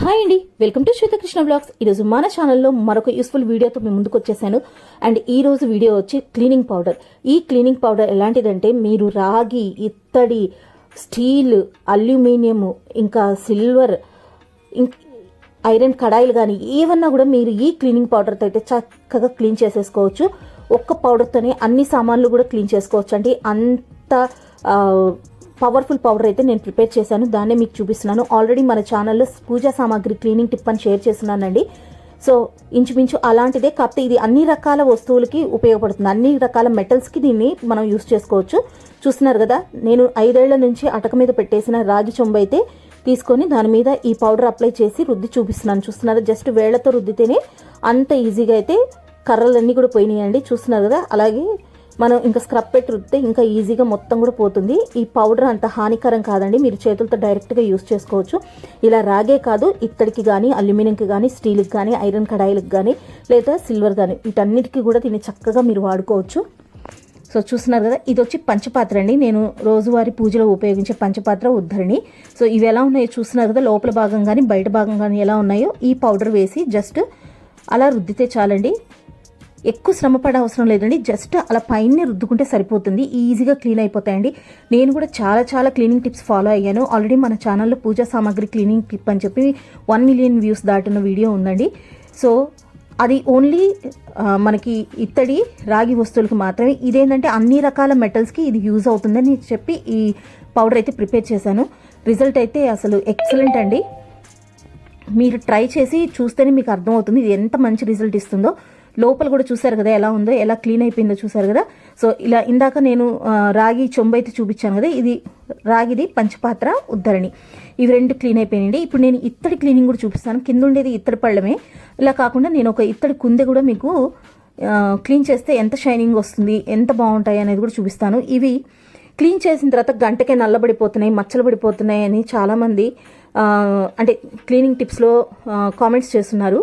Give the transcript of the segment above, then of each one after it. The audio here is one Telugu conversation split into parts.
హాయ్ అండి వెల్కమ్ టు శ్వేతకృష్ణ బ్లాగ్స్. ఈరోజు మన ఛానల్లో మరొక యూస్ఫుల్ వీడియోతో మేము ముందుకు వచ్చేసాను. అండ్ ఈ రోజు వీడియో వచ్చి క్లీనింగ్ పౌడర్. ఈ క్లీనింగ్ పౌడర్ ఎలాంటిదంటే మీరు రాగి ఇత్తడి స్టీల్ అల్యూమినియం ఇంకా సిల్వర్ ఐరన్ కడాయిలు కానీ ఏమన్నా కూడా మీరు ఈ క్లీనింగ్ పౌడర్తో అయితే చక్కగా క్లీన్ చేసేసుకోవచ్చు. ఒక్క పౌడర్తోనే అన్ని సామాన్లు కూడా క్లీన్ చేసుకోవచ్చు అండి అంత పవర్ఫుల్ పౌడర్ అయితే నేను ప్రిపేర్ చేశాను. దాన్నే మీకు చూపిస్తున్నాను. ఆల్రెడీ మన ఛానల్లో పూజా సామాగ్రి క్లీనింగ్ టిప్ అని షేర్ చేస్తున్నానండి. సో ఇంచుమించు అలాంటిదే. కాకపోతే ఇది అన్ని రకాల వస్తువులకి ఉపయోగపడుతుంది. అన్ని రకాల మెటల్స్కి దీన్ని మనం యూస్ చేసుకోవచ్చు. చూస్తున్నారు కదా నేను ఐదేళ్ళ నుంచి అటక మీద పెట్టేసిన రాగి చొంబు అయితే తీసుకొని దాని మీద ఈ పౌడర్ అప్లై చేసి రుద్ది చూపిస్తున్నాను. చూస్తున్నారు జస్ట్ వేళ్ళతో రుద్దితేనే అంత ఈజీగా అయితే కర్రలన్నీ కూడా పోయినాయండి. చూస్తున్నారు కదా అలాగే మనం ఇంకా స్క్రబ్ పెట్టి రుద్దితే ఇంకా ఈజీగా మొత్తం కూడా పోతుంది. ఈ పౌడర్ అంత హానికరం కాదండి. మీరు చేతులతో డైరెక్ట్గా యూస్ చేసుకోవచ్చు. ఇలా రాగే కాదు ఇత్తడికి కానీ అల్యూమినియంకి కానీ స్టీల్కి కానీ ఐరన్ కడాయిలకు కానీ లేదా సిల్వర్ కానీ వీటన్నిటికీ కూడా దీన్ని చక్కగా మీరు వాడుకోవచ్చు. సో చూస్తున్నారు కదా ఇది వచ్చి పంచపాత్ర అండి. నేను రోజువారీ పూజలో ఉపయోగించే పంచపాత్ర ఉద్ధరణి. సో ఇవి ఎలా ఉన్నాయో చూస్తున్నారు కదా లోపల భాగం కానీ బయట భాగం కానీ ఎలా ఉన్నాయో ఈ పౌడర్ వేసి జస్ట్ అలా రుద్దితే చాలండి. ఎక్కువ శ్రమ పడే అవసరం లేదండి. జస్ట్ అలా పైన రుద్దుకుంటే సరిపోతుంది. ఈజీగా క్లీన్ అయిపోతాయండి. నేను కూడా చాలా చాలా క్లీనింగ్ టిప్స్ ఫాలో అయ్యాను. ఆల్రెడీ మన ఛానల్లో పూజా సామాగ్రి క్లీనింగ్ టిప్ అని చెప్పి వన్ మిలియన్ వ్యూస్ దాటిన వీడియో ఉందండి. సో అది ఓన్లీ మనకి ఇత్తడి రాగి వస్తువులకు మాత్రమే. ఇదేంటంటే అన్ని రకాల మెటల్స్కి ఇది యూజ్ అవుతుందని చెప్పి ఈ పౌడర్ అయితే ప్రిపేర్ చేశాను. రిజల్ట్ అయితే అసలు ఎక్సలెంట్ అండి. మీరు ట్రై చేసి చూస్తేనే మీకు అర్థమవుతుంది ఇది ఎంత మంచి రిజల్ట్ ఇస్తుందో. లోపల కూడా చూసారు కదా ఎలా ఉందో ఎలా క్లీన్ అయిపోయిందో చూసారు కదా. సో ఇలా ఇందాక నేను రాగి చొంబు అయితే చూపించాను కదా ఇది రాగిది పంచపాత్ర ఉద్ధరణి. ఇవి రెండు క్లీన్ అయిపోయినాయండి. ఇప్పుడు నేను ఇత్తడి క్లీనింగ్ కూడా చూపిస్తాను. కింద ఉండేది ఇత్తడి పళ్ళమే. ఇలా కాకుండా నేను ఒక ఇత్తడి కుందె కూడా మీకు క్లీన్ చేస్తే ఎంత షైనింగ్ వస్తుంది ఎంత బాగుంటాయి అనేది కూడా చూపిస్తాను. ఇవి క్లీన్ చేసిన తర్వాత గంటకే నల్లబడిపోతున్నాయి మచ్చలు పడిపోతున్నాయి అని చాలామంది అంటే క్లీనింగ్ టిప్స్లో కామెంట్స్ చేస్తున్నారు.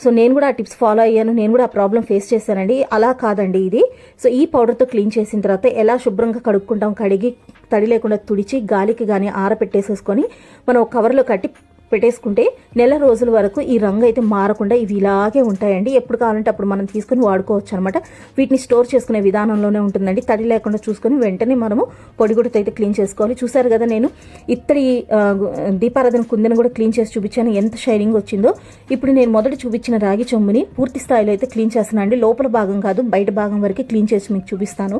సో నేను కూడా ఆ టిప్స్ ఫాలో అయ్యాను. నేను కూడా ఆ ప్రాబ్లం ఫేస్ చేశానండి. అలా కాదండి ఇది. సో ఈ పౌడర్తో క్లీన్ చేసిన తర్వాత ఎలా శుభ్రంగా కడుక్కుంటాం కడిగి తడి లేకుండా తుడిచి గాలికి కానీ ఆరపెట్టేసేసుకొని మనం కవర్లో కట్టి పెట్టేసుకుంటే నెల రోజుల వరకు ఈ రంగు అయితే మారకుండా ఇవి ఇలాగే ఉంటాయండి. ఎప్పుడు కావాలంటే అప్పుడు మనం తీసుకుని వాడుకోవచ్చు అనమాట వీటిని స్టోర్ చేసుకునే విధానంలోనే ఉంటుందండి. తడి లేకుండా చూసుకొని వెంటనే మనము పొడిగుడితో అయితే క్లీన్ చేసుకోవాలి. చూసారు కదా నేను ఇత్తడి దీపారాధన కుందని కూడా క్లీన్ చేసి చూపించాను. ఎంత షైనింగ్ వచ్చిందో. ఇప్పుడు నేను మొదట చూపించిన రాగి చెమ్ముని పూర్తి స్థాయిలో అయితే క్లీన్ చేస్తున్నాను అండి లోపల భాగం కాదు బయట భాగం వరకు క్లీన్ చేసి మీకు చూపిస్తాను.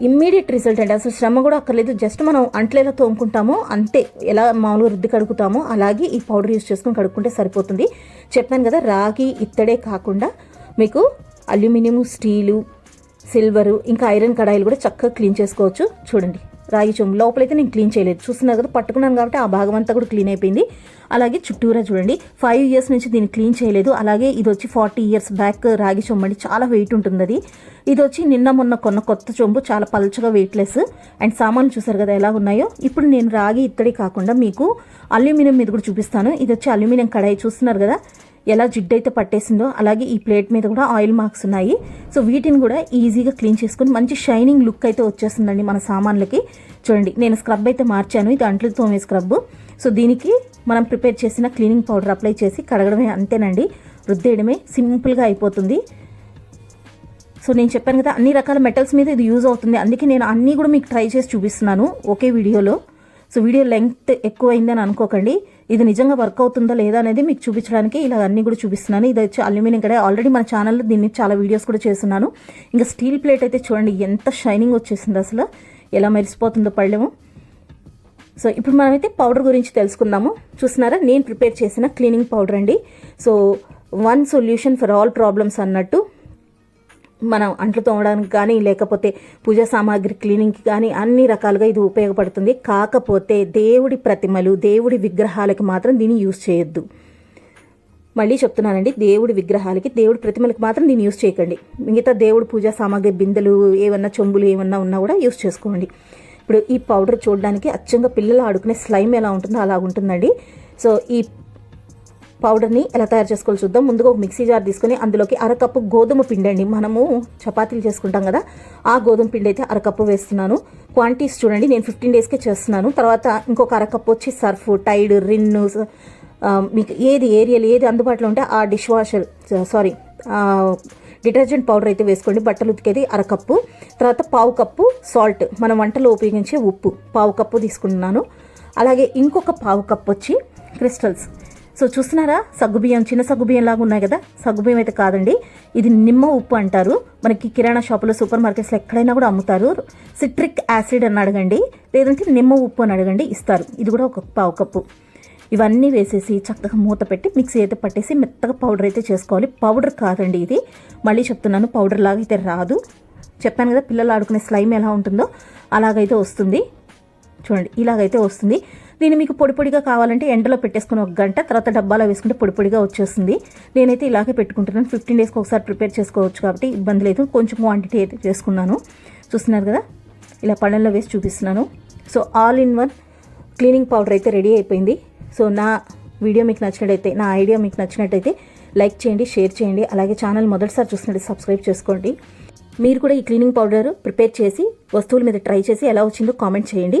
ఇమ్మీడియట్ రిజల్ట్ అండి. అసలు శ్రమ కూడా అక్కర్లేదు. జస్ట్ మనం అంట్లేలా తోముకుంటామో అంతే. ఎలా మామూలుగా రుద్ది కడుగుతామో అలాగే ఈ పౌడర్ యూస్ చేసుకుని కడుక్కుంటే సరిపోతుంది. చెప్పాను కదా రాగి ఇత్తడే కాకుండా మీకు అల్యూమినియం స్టీలు సిల్వరు ఇంకా ఐరన్ కడాయిలు కూడా చక్కగా క్లీన్ చేసుకోవచ్చు. చూడండి. రాగి చెంబు లోపలైతే నేను క్లీన్ చేయలేదు. చూస్తున్నారు కదా పట్టుకున్నాను కాబట్టి ఆ భాగం అంతా కూడా క్లీన్ అయిపోయింది. అలాగే చుట్టూరా చూడండి ఫైవ్ ఇయర్స్ నుంచి దీన్ని క్లీన్ చేయలేదు. అలాగే ఇది వచ్చి ఫార్టీ ఇయర్స్ బ్యాక్ రాగి చెంబు అండి. చాలా వెయిట్ ఉంటుంది అది. ఇది వచ్చి నిన్న మొన్న కొన్న కొత్త చెంబు చాలా పల్చగా వెయిట్లెస్ అండ్ సామాన్లు చూసారు కదా ఎలా ఉన్నాయో. ఇప్పుడు నేను రాగి ఇత్తడి కాకుండా మీకు అల్యూమినియం మీద కూడా చూపిస్తాను. ఇది వచ్చి అల్యూమినియం కడాయి. చూస్తున్నారు కదా ఎలా జిడ్డైతే పట్టేసిందో అలాగే ఈ ప్లేట్ మీద కూడా ఆయిల్ మార్క్స్ ఉన్నాయి. సో వీటిని కూడా ఈజీగా క్లీన్ చేసుకుని మంచి షైనింగ్ లుక్ అయితే వచ్చేస్తుందండి మన సామాన్లకి. చూడండి నేను స్క్రబ్ అయితే మార్చాను. ఇది అంట్లు తోమే స్క్రబ్. సో దీనికి మనం ప్రిపేర్ చేసిన క్లీనింగ్ పౌడర్ అప్లై చేసి కడగడమే అంతేనండి. రుద్దేయడమే సింపుల్గా అయిపోతుంది. సో నేను చెప్పాను కదా అన్ని రకాల మెటల్స్ మీద ఇది యూజ్ అవుతుంది. అందుకే నేను అన్నీ కూడా మీకు ట్రై చేసి చూపిస్తున్నాను ఒకే వీడియోలో. సో వీడియో లెంగ్త్ ఎక్కువైందని అనుకోకండి. ఇది నిజంగా వర్క్ అవుతుందా లేదా అనేది మీకు చూపించడానికి ఇలా అన్ని కూడా చూపిస్తున్నాను. ఇది వచ్చి అల్యూమినియం కడాయి ఆల్రెడీ మన ఛానల్లో దీన్ని చాలా వీడియోస్ కూడా చేస్తున్నాను. ఇంకా స్టీల్ ప్లేట్ అయితే చూడండి ఎంత షైనింగ్ వచ్చేసింది అసలు. ఎలా మెరిసిపోతుందో పళ్ళెము. సో ఇప్పుడు మనమైతే పౌడర్ గురించి తెలుసుకుందాము. చూస్తున్నారా? నేను ప్రిపేర్ చేసిన క్లీనింగ్ పౌడర్ అండి. So one solution for all problems అన్నట్టు మనం అంట్లు తోమడానికి కానీ లేకపోతే పూజా సామాగ్రి క్లీనింగ్కి కానీ అన్ని రకాలుగా ఇది ఉపయోగపడుతుంది. కాకపోతే దేవుడి ప్రతిమలు దేవుడి విగ్రహాలకి మాత్రం దీన్ని యూజ్ చేయొద్దు. మళ్ళీ చెప్తున్నానండి దేవుడి విగ్రహాలకి దేవుడి ప్రతిమలకు మాత్రం దీన్ని యూజ్ చేయకండి. మిగతా దేవుడి పూజా సామాగ్రి బిందెలు ఏమన్నా చెంబులు ఏమన్నా ఉన్నా కూడా యూజ్ చేసుకోండి. ఇప్పుడు ఈ పౌడర్ చూడడానికి అచ్చంగా పిల్లలు ఆడుకునే స్లైమ్ ఎలా ఉంటుందో అలా ఉంటుందండి సో ఈ పౌడర్ని ఎలా తయారు చేసుకోవాలి చూద్దాం. ముందుగా ఒక మిక్సీ జార్ తీసుకొని అందులోకి అరకప్పు గోధుమ పిండి అండి మనము చపాతీలు చేసుకుంటాం కదా ఆ గోధుమ పిండి అయితే అరకప్పు వేస్తున్నాను. క్వాంటిటీస్ చూడండి నేను ఫిఫ్టీన్ డేస్కే చేస్తున్నాను. తర్వాత ఇంకొక అరకప్పు వచ్చి సర్ఫ్ టైడ్ రిన్ను మీకు ఏది ఏరియల్ ఏది అందుబాటులో ఉంటే ఆ dish washer sorry detergent powder అయితే వేసుకోండి. బట్టలు ఉతికేది అరకప్పు. తర్వాత పావు కప్పు సాల్ట్ మనం వంటలో ఉపయోగించే ఉప్పు పావు కప్పు తీసుకుంటున్నాను అలాగే ఇంకొక పావు కప్పు వచ్చి క్రిస్టల్స్. సో చూస్తున్నారా? సగ్గుబియ్యం చిన్న సగ్గుబియ్యం లాగా ఉన్నాయి కదా? సగ్గుబియ్యం అయితే కాదండి. ఇది నిమ్మ ఉప్పు అంటారు. మనకి కిరాణా షాపులో సూపర్ మార్కెట్స్లో ఎక్కడైనా కూడా అమ్ముతారు. సిట్రిక్ యాసిడ్ అని అడగండి. లేదంటే నిమ్మ ఉప్పు అని అడగండి. ఇస్తారు. ఇది కూడా ఒక పావు కప్పు. ఇవన్నీ వేసేసి చక్కగా మూత పెట్టి మిక్సీ అయితే పట్టేసి మెత్తగా పౌడర్ అయితే చేసుకోవాలి. పౌడర్ కాదండి ఇది. మళ్ళీ చెప్తున్నాను పౌడర్ లాగా అయితే రాదు. చెప్పాను కదా పిల్లలు ఆడుకునే స్లైమ్ ఎలా ఉంటుందో అలాగైతే వస్తుంది. చూడండి ఇలాగైతే వస్తుంది. దీన్ని మీకు పొడి పొడిగా కావాలంటే ఎండలో పెట్టేసుకుని ఒక గంట తర్వాత డబ్బాలో వేసుకుంటే పొడి పొడిగా వచ్చేస్తుంది. నేనైతే ఇలాగే పెట్టుకుంటున్నాను. ఫిఫ్టీన్ డేస్కి ఒకసారి ప్రిపేర్ చేసుకోవచ్చు కాబట్టి ఇబ్బంది లేదు. కొంచెం క్వాంటిటీ అయితే చేసుకున్నాను. చూస్తున్నారు కదా? ఇలా పళ్ళల్లో వేసి చూపిస్తున్నాను. So all in one cleaning powder అయితే రెడీ అయిపోయింది. సో నా వీడియో మీకు నచ్చినట్టయితే నా ఐడియా మీకు నచ్చినట్టయితే లైక్ చేయండి షేర్ చేయండి. అలాగే ఛానల్ మొదటిసారి చూసినట్టు సబ్స్క్రైబ్ చేసుకోండి. మీరు కూడా ఈ క్లీనింగ్ పౌడర్ ప్రిపేర్ చేసి వస్తువుల మీద ట్రై చేసి ఎలా వచ్చిందో కామెంట్ చేయండి.